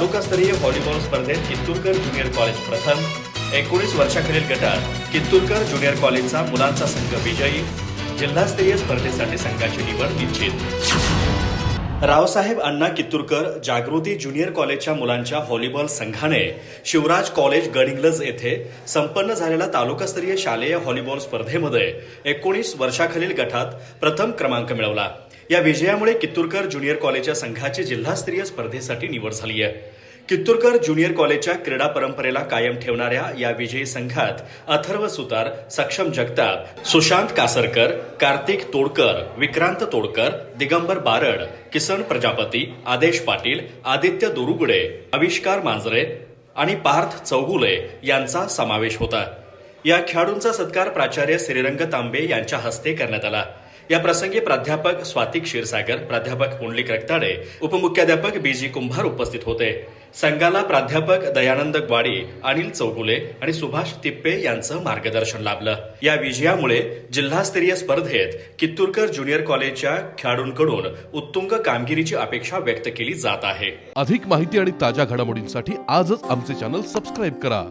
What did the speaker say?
तालुकास्तरीय व्हॉलीबॉल स्पर्धेत कित्तूरकर junior college प्रथम एकोणीस वर्षाखालील गटात कित्तूरकर ज्युनियर कॉलेजचा मुलांचा संघ विजयी जिल्हास्तरीय स्पर्धेसाठी संघाची निवड निश्चित. रावसाहेब अण्णा कित्तूरकर जागृती ज्युनियर कॉलेजच्या मुलांच्या व्हॉलीबॉल संघाने शिवराज कॉलेज गडिंग्लज येथे संपन्न झालेल्या तालुकास्तरीय शालेय व्हॉलीबॉल स्पर्धेमध्ये एकोणीस वर्षाखालील गटात प्रथम क्रमांक मिळवला. या विजयामुळे कित्तूरकर ज्युनियर कॉलेजच्या संघाची जिल्हास्तरीय स्पर्धेसाठी निवड झाली आहे. कित्तूरकर ज्युनियर कॉलेजच्या क्रीडा परंपरेला कायम ठेवणाऱ्या या विजयी संघात अथर्व सुतार सक्षम जगताप सुशांत कासरकर कार्तिक तोडकर विक्रांत तोडकर दिगंबर बारड किसन प्रजापती आदेश पाटील आदित्य दुरुगडे आविष्कार मांजरे आणि पार्थ चौगुले यांचा समावेश होता. या खेळाडूंचा सत्कार प्राचार्य श्रीरंग तांबे यांच्या हस्ते करण्यात आला. या प्रसंगी प्राध्यापक स्वाती क्षीरसागर प्राध्यापक पुंडलिक रक्ताडे उपमुख्याध्यापक बी जी कुंभार उपस्थित होते. संघाला प्राध्यापक दयानंद ग्वाडी अनिल चौगुले आणि सुभाष तिप्पे यांचं मार्गदर्शन लाभलं. या विजयामुळे जिल्हास्तरीय स्पर्धेत कित्तूरकर ज्युनियर कॉलेजच्या खेळाडूंकडून उत्तुंग कामगिरीची अपेक्षा व्यक्त केली जात आहे. अधिक माहिती आणि ताज्या घडामोडींसाठी आजच आमचे चॅनल सबस्क्राईब करा.